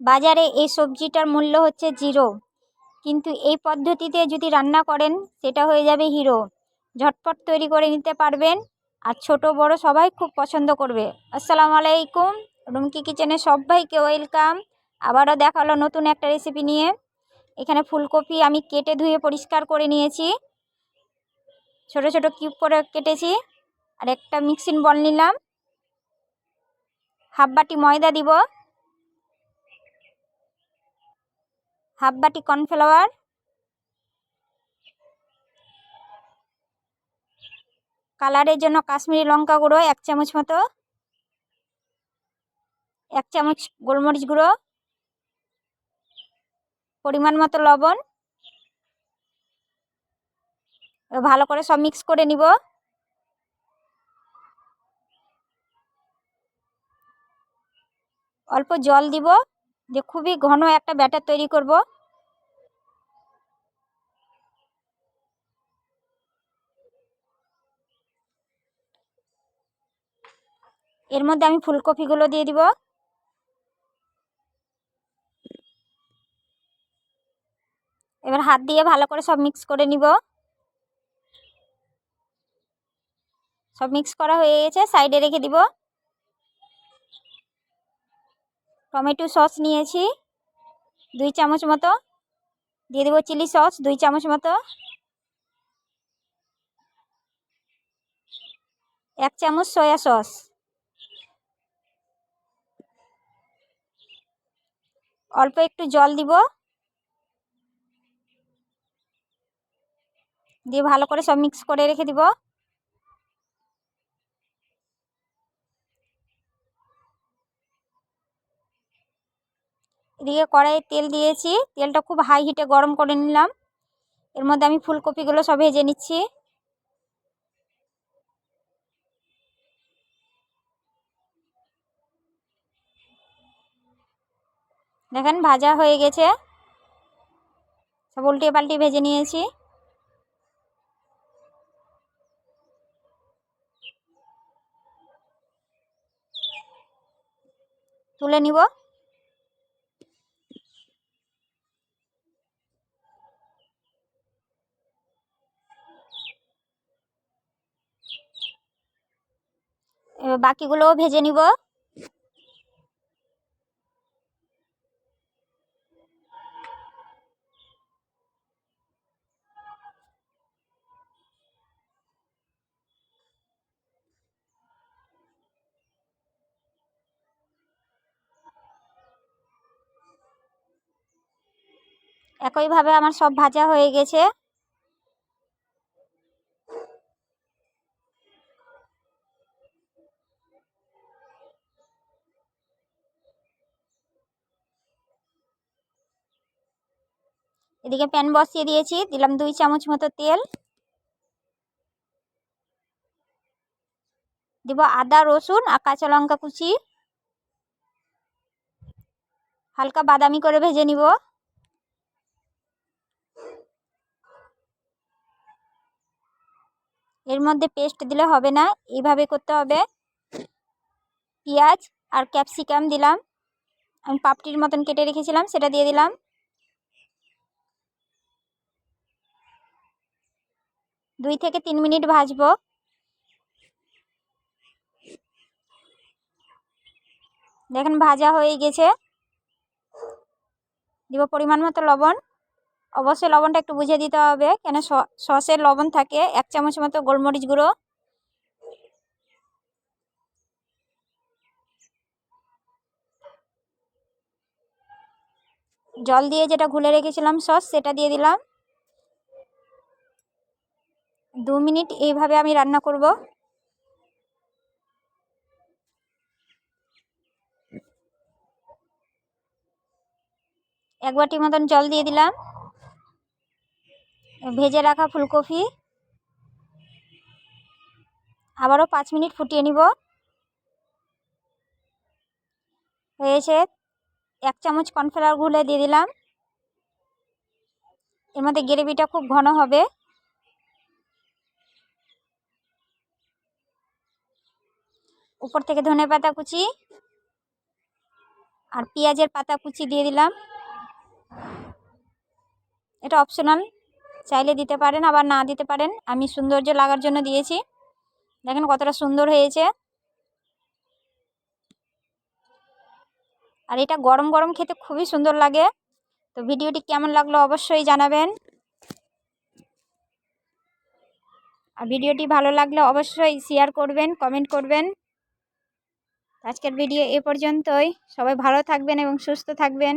বাজারে এই সবজিটার মূল্য হচ্ছে জিরো। কিন্তু এই পদ্ধতিতে যদি রান্না করেন, সেটা হয়ে যাবে হিরো। ঝটপট তৈরি করে নিতে পারবেন আর ছোট, বড় সবাই খুব পছন্দ করবে। আসসালামু আলাইকুম। রুমকি কিচেনে সবাইকে ওয়েলকাম। আবারও দেখাল নতুন একটা রেসিপি নিয়ে। এখানে ফুলকপি আমি কেটে ধুয়ে পরিষ্কার করে নিয়েছি। ছোট ছোট কিউব করে কেটেছি। আর একটা মিক্সিং বল নিলাম। হাফ বাটি ময়দা দিব। হাফ বাটি কর্নফ্লাওয়ার। কালারের জন্য কাশ্মীরি লঙ্কা গুঁড়ো, এক চামচ মতো। এক চামচ গোলমরিচ গুঁড়ো। পরিমাণ মতো লবণ। ভালো করে সব মিক্স করে নিব। অল্প জল দিব। যে খুবই ঘন একটা ব্যাটার তৈরি করব। এর মধ্যে আমি ফুলকপিগুলো দিয়ে দিব। এবার হাত দিয়ে ভালো করে সব মিক্স করে নিব। সব মিক্স করা হয়ে গেছে, সাইডে রেখে দিব। টমেটো সস নিয়েছি। দুই চামচ মতো। দিয়ে দেবো চিলি সস, দুই চামচ মতো। এক চামচ সয়া সস। অল্প একটু জল দিব। দিয়ে ভালো করে সব মিক্স করে রেখে দিব। এদিকে কড়াইয়ে তেল দিয়েছি। তেলটা খুব হাই হিটে গরম করে নিলাম। এর মধ্যে আমি ফুলকপিগুলো সব ভেজে নিচ্ছি। দেখেন, ভাজা হয়ে গেছে। সব উল্টে পাল্টে ভেজে নিয়েছি। তুলে নিব। বাকিগুলোও ভেজে নিব। একইভাবে আমার সব ভাজা হয়ে গেছে। এদিকে প্যান বসিয়ে দিয়েছি, দিলাম দুই চামচ মতো তেল। দিব আদা, রসুন আর কাঁচা লঙ্কা কুচি। হালকা বাদামি করে ভেজে নিব। এর মধ্যে পেস্ট দিলে হবে না এইভাবে করতে হবে। পেঁয়াজ আর ক্যাপসিকাম দিলাম। আমি পাপটির মতন কেটে রেখেছিলাম, সেটা দিয়ে দিলাম। দুই থেকে তিন মিনিট ভাজবো। দেখেন, ভাজা হয়ে গেছে। দিব পরিমাণ মতো লবণ। অবশ্যই লবণটা একটু বুঝে দিতে হবে, কেন সসের লবণ থাকে, এক চামচ মতো গোলমরিচ গুঁড়ো। জল দিয়ে যেটা ঘুলে রেখেছিলাম সস, সেটা দিয়ে দিলাম। দু মিনিট এইভাবে আমি রান্না করব। এক বাটি মতন জল দিয়ে দিলাম। ভেজে রাখা ফুলকপি। আবারও পাঁচ মিনিট ফুটিয়ে নিব। হয়েছে এক চামচ কর্নফ্লাওয়ার গুলে দিয়ে দিলাম। এর মধ্যে গ্রেভিটা খুব ঘন হবে। উপর থেকে ধনে পাতা কুচি আর পেঁয়াজের পাতা কুচি দিয়ে দিলাম। এটা অপশনাল চাইলে দিতে পারেন, আবার না দিতে পারেন। আমি সৌন্দর্য লাগার জন্য দিয়েছি। দেখেন কতটা সুন্দর হয়েছে। আর এটা গরম গরম খেতে খুবই সুন্দর লাগে। তো ভিডিওটি কেমন লাগল অবশ্যই জানাবেন। আর ভিডিওটি ভালো লাগলে অবশ্যই শেয়ার করবেন কমেন্ট করবেন। আজকের ভিডিও এ পর্যন্তই। সবাই ভালো থাকবেন এবং সুস্থ থাকবেন।